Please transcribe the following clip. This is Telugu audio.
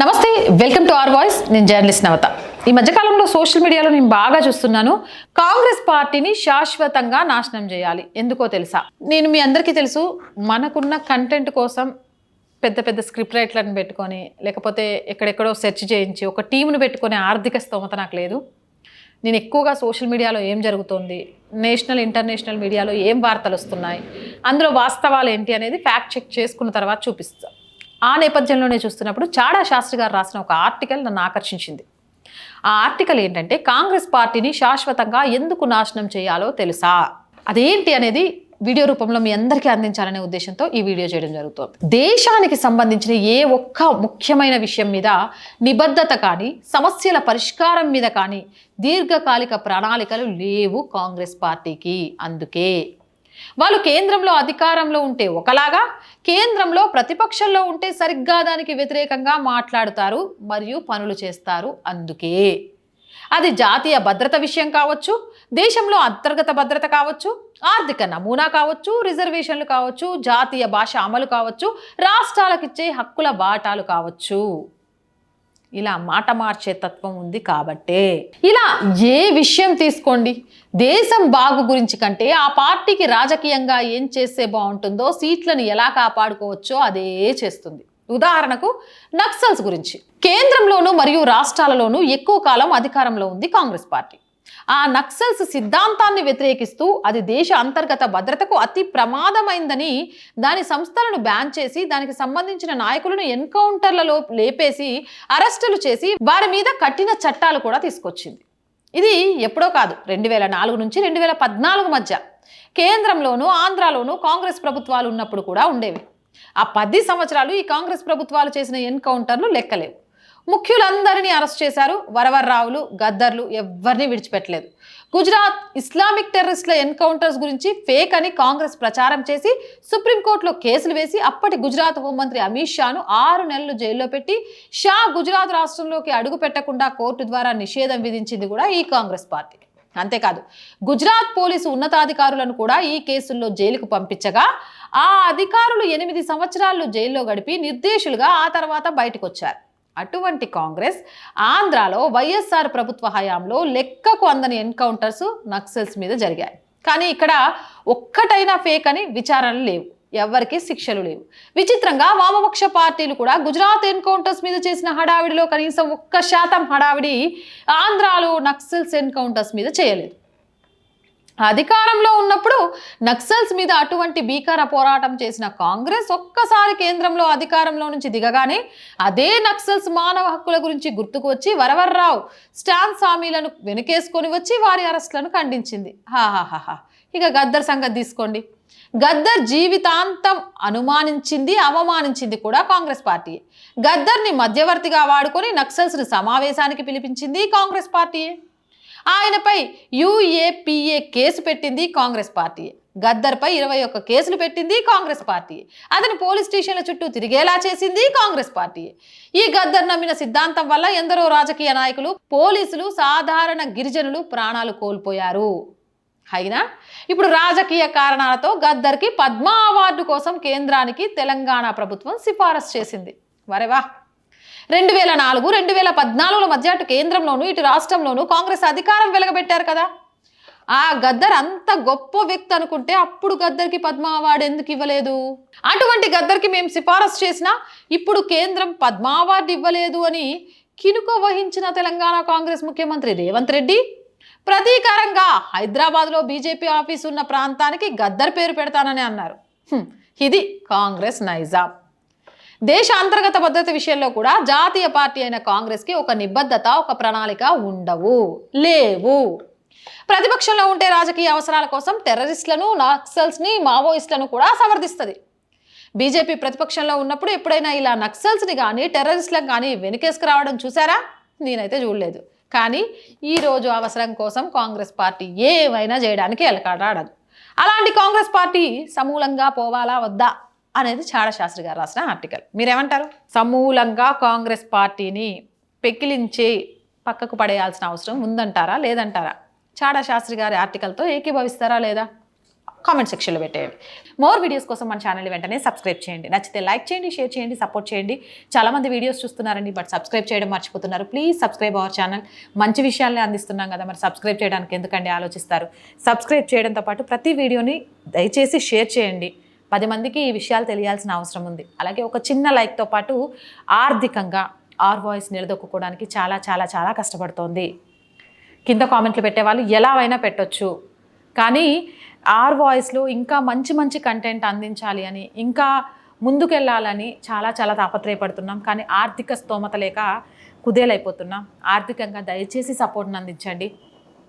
నమస్తే వెల్కమ్ టు ఆర్ వాయిస్. నేను జర్నలిస్ట్ నవత. ఈ మధ్యకాలంలో సోషల్ మీడియాలో నేను బాగా చూస్తున్నాను. కాంగ్రెస్ పార్టీని శాశ్వతంగా నాశనం చేయాలి. ఎందుకో తెలుసా? నేను మీ అందరికీ తెలుసు మనకున్న కంటెంట్ కోసం పెద్ద పెద్ద స్క్రిప్ట్ రైట్లను పెట్టుకొని లేకపోతే ఎక్కడెక్కడో సెర్చ్ చేయించి ఒక టీంను పెట్టుకునే ఆర్థిక స్తోమత నాకు లేదు. నేను ఎక్కువగా సోషల్ మీడియాలో ఏం జరుగుతుంది నేషనల్ ఇంటర్నేషనల్ మీడియాలో ఏం వార్తలు వస్తున్నాయి అందులో వాస్తవాలు ఏంటి అనేది ఫ్యాక్ట్ చెక్ చేసుకున్న తర్వాత చూపిస్తాను ఆ నేపథ్యంలోనే చూస్తున్నప్పుడు చాడా శాస్త్రి గారు రాసిన ఒక ఆర్టికల్ నన్ను ఆకర్షించింది. ఆ ఆర్టికల్ ఏంటంటే కాంగ్రెస్ పార్టీని శాశ్వతంగా ఎందుకు నాశనం చేయాలో తెలుసా? అదేంటి అనేది వీడియో రూపంలో మీ అందరికీ అందించాలనే ఉద్దేశంతో ఈ వీడియో చేయడం జరుగుతుంది. దేశానికి సంబంధించిన ఏ ఒక్క ముఖ్యమైన విషయం మీద నిబద్ధత కానీ సమస్యల పరిష్కారం మీద కానీ దీర్ఘకాలిక ప్రణాళికలు లేవు కాంగ్రెస్ పార్టీకి. అందుకే వాళ్ళు కేంద్రంలో అధికారంలో ఉంటే ఒకలాగా కేంద్రంలో ప్రతిపక్షంలో ఉంటే సరిగ్గా దానికి వ్యతిరేకంగా మాట్లాడుతారు మరియు పనులు చేస్తారు అందుకే. అది జాతీయ భద్రత విషయం కావచ్చు దేశంలో అంతర్గత భద్రత కావచ్చు ఆర్థిక నమూనా కావచ్చు రిజర్వేషన్లు కావచ్చు జాతీయ భాష అమలు కావచ్చు రాష్ట్రాలకు ఇచ్చే హక్కుల బాటాలు కావచ్చు. ఇలా మాట మార్చే తత్వం ఉంది కాబట్టే. ఇలా ఏ విషయం తీసుకోండి? దేశం బాగు గురించి కంటే ఆ పార్టీకి రాజకీయంగా ఏం చేస్తే బాగుంటుందో సీట్లను ఎలా కాపాడుకోవచ్చో అదే చేస్తుంది. ఉదాహరణకు నక్సల్స్ గురించి. కేంద్రంలోనూ మరియు రాష్ట్రాలలోనూ ఎక్కువ కాలం అధికారంలో ఉంది కాంగ్రెస్ పార్టీ. ఆ నక్సల్స్ సిద్ధాంతాన్ని వ్యతిరేకిస్తూ అది దేశ అంతర్గత భద్రతకు అతి ప్రమాదమైందని దాని సంస్థలను బ్యాన్ చేసి దానికి సంబంధించిన నాయకులను ఎన్కౌంటర్లలో లేపేసి అరెస్టులు చేసి వారి మీద కఠిన చట్టాలు కూడా తీసుకొచ్చింది. ఇది ఎప్పుడో కాదు రెండు వేల నాలుగు నుంచి రెండు వేల పద్నాలుగు మధ్య. కేంద్రంలోనూ ఆంధ్రాలోనూ కాంగ్రెస్ ప్రభుత్వాలు ఉన్నప్పుడు కూడా ఉండేవి. ఆ పది సంవత్సరాలు ఈ కాంగ్రెస్ ప్రభుత్వాలు చేసిన ఎన్కౌంటర్లు లెక్కలేవు. ముఖ్యులందరినీ అరెస్ట్ చేశారు వరవర్రావులు గద్దర్లు ఎవరిని విడిచిపెట్టలేదు. గుజరాత్ ఇస్లామిక్ టెర్రరిస్టుల ఎన్కౌంటర్స్ గురించి ఫేక్ అని కాంగ్రెస్ ప్రచారం చేసి సుప్రీంకోర్టులో కేసులు వేసి అప్పటి గుజరాత్ హోంమంత్రి అమిత్ షాను ఆరు నెలలు జైల్లో పెట్టి షా గుజరాత్ రాష్ట్రంలోకి అడుగు పెట్టకుండా కోర్టు ద్వారా నిషేధం విధించింది కూడా ఈ కాంగ్రెస్ పార్టీ. అంతేకాదు గుజరాత్ పోలీసు ఉన్నతాధికారులను కూడా ఈ కేసుల్లో జైలుకు పంపించగా ఆ అధికారులు ఎనిమిది సంవత్సరాలు జైల్లో గడిపి నిర్దేశులుగా ఆ తర్వాత బయటకు వచ్చారు అటువంటి కాంగ్రెస్ ఆంధ్రాలో వైఎస్ఆర్ ప్రభుత్వ హయాంలో లెక్కకు అందని ఎన్కౌంటర్స్ నక్సల్స్ మీద జరిగాయి. కానీ ఇక్కడ ఒక్కటైనా ఫేక్ అని విచారణలు లేవు. ఎవరికి శిక్షలు లేవు. విచిత్రంగా వామపక్ష పార్టీలు కూడా గుజరాత్ ఎన్కౌంటర్స్ మీద చేసిన హడావిడిలో కనీసం ఒక్క శాతం హడావిడి ఆంధ్రాలో నక్సల్స్ ఎన్కౌంటర్స్ మీద చేయలేదు. అధికారంలో ఉన్నప్పుడు నక్సల్స్ మీద అటువంటి భీకర పోరాటం చేసిన కాంగ్రెస్ ఒక్కసారి కేంద్రంలో అధికారంలో నుంచి దిగగానే అదే నక్సల్స్ మానవ హక్కుల గురించి గుర్తుకు వచ్చి వరవర్రావు స్టాన్ స్వామీలను వెనుకేసుకొని వచ్చి వారి అరెస్టులను ఖండించింది. హాహాహాహా ఇక గద్దర్ సంగతి తీసుకోండి. గద్దర్ జీవితాంతం అనుమానించింది అవమానించింది కూడా కాంగ్రెస్ పార్టీ గద్దర్ని మధ్యవర్తిగా వాడుకొని నక్సల్స్ని సమావేశానికి పిలిపించింది కాంగ్రెస్ పార్టీయే. ఆయనపై యుఏపిఏ కేసు పెట్టింది కాంగ్రెస్ పార్టీ. గద్దర్పై ఇరవై ఒక్క కేసులు పెట్టింది కాంగ్రెస్ పార్టీ. అతని పోలీస్ స్టేషన్ల చుట్టూ తిరిగేలా చేసింది కాంగ్రెస్ పార్టీ. ఈ గద్దర్ నమ్మిన సిద్ధాంతం వల్ల ఎందరో రాజకీయ నాయకులు పోలీసులు సాధారణ గిరిజనులు ప్రాణాలు కోల్పోయారు. అయినా ఇప్పుడు రాజకీయ కారణాలతో గద్దర్కి పద్మ అవార్డు కోసం కేంద్రానికి తెలంగాణ ప్రభుత్వం సిఫారసు చేసింది. వరేవా రెండు వేల నాలుగు రెండు వేల పద్నాలుగుల మధ్య అటు కేంద్రంలోనూ ఇటు రాష్ట్రంలోనూ కాంగ్రెస్ అధికారం వెలగబెట్టారు కదా. ఆ గద్దర్ అంత గొప్ప వ్యక్తి అనుకుంటే అప్పుడు గద్దర్కి పద్మ అవార్డు ఎందుకు ఇవ్వలేదు? అటువంటి గద్దర్కి మేము సిఫారసు చేసినా ఇప్పుడు కేంద్రం పద్మ అవార్డు ఇవ్వలేదు అని కినుక వహించిన తెలంగాణ కాంగ్రెస్ ముఖ్యమంత్రి రేవంత్ రెడ్డి. ప్రతీకారంగా హైదరాబాద్లో బీజేపీ ఆఫీస్ ఉన్న ప్రాంతానికి గద్దర్ పేరు పెడతానని అన్నారు. ఇది కాంగ్రెస్ నైజాం. దేశ అంతర్గత భద్రత విషయంలో కూడా జాతీయ పార్టీ అయిన కాంగ్రెస్కి ఒక నిబద్ధత ఒక ప్రణాళిక ఉండవు లేవు. ప్రతిపక్షంలో ఉంటే రాజకీయ అవసరాల కోసం టెర్రరిస్టులను నక్సల్స్ని మావోయిస్టులను కూడా సమర్థిస్తుంది. బీజేపీ ప్రతిపక్షంలో ఉన్నప్పుడు ఎప్పుడైనా ఇలా నక్సల్స్ని కానీ టెర్రరిస్టులకు కానీ వెనుకేసుకురావడం చూసారా? నేనైతే చూడలేదు. కానీ ఈరోజు అవసరం కోసం కాంగ్రెస్ పార్టీ ఏమైనా చేయడానికి ఎలకాడాడదు అలాంటి కాంగ్రెస్ పార్టీ సమూలంగా పోవాలా వద్దా? అనేది చాడశాస్త్రి గారు రాసిన ఆర్టికల్. మీరేమంటారు? సమూలంగా కాంగ్రెస్ పార్టీని పెకిలించి పక్కకు పడేయాల్సిన అవసరం ఉందంటారా లేదంటారా? చాడశాస్త్రి గారి ఆర్టికల్తో ఏకీభవిస్తారా లేదా? కామెంట్ సెక్షన్లో పెట్టేయండి. మోర్ వీడియోస్ కోసం మన ఛానల్ వెంటనే సబ్స్క్రైబ్ చేయండి. నచ్చితే లైక్ చేయండి షేర్ చేయండి సపోర్ట్ చేయండి. చాలామంది వీడియోస్ చూస్తున్నారండి బట్ సబ్స్క్రైబ్ చేయడం మర్చిపోతున్నారు. Please subscribe our channel. మంచి విషయాలనే అందిస్తున్నాం కదా మరి సబ్స్క్రైబ్ చేయడానికి ఎందుకండి ఆలోచిస్తారు? సబ్స్క్రైబ్ చేయడంతో పాటు ప్రతి వీడియోని దయచేసి షేర్ చేయండి. పది మందికి ఈ విషయాలు తెలియాల్సిన అవసరం ఉంది. అలాగే ఒక చిన్న లైక్తో పాటు ఆర్థికంగా ఆర్ వాయిస్ నిలదొక్కుకోవడానికి చాలా చాలా చాలా కష్టపడుతోంది. కింద కామెంట్లు పెట్టేవాళ్ళు ఎలా అయినా పెట్టొచ్చు. కానీ ఆర్ వాయిస్లో ఇంకా మంచి మంచి కంటెంట్ అందించాలి అని ఇంకా ముందుకెళ్ళాలని చాలా చాలా తాపత్రయపడుతున్నాం. కానీ ఆర్థిక స్తోమత లేక కుదేలైపోతున్నాం. ఆర్థికంగా దయచేసి సపోర్ట్ని అందించండి.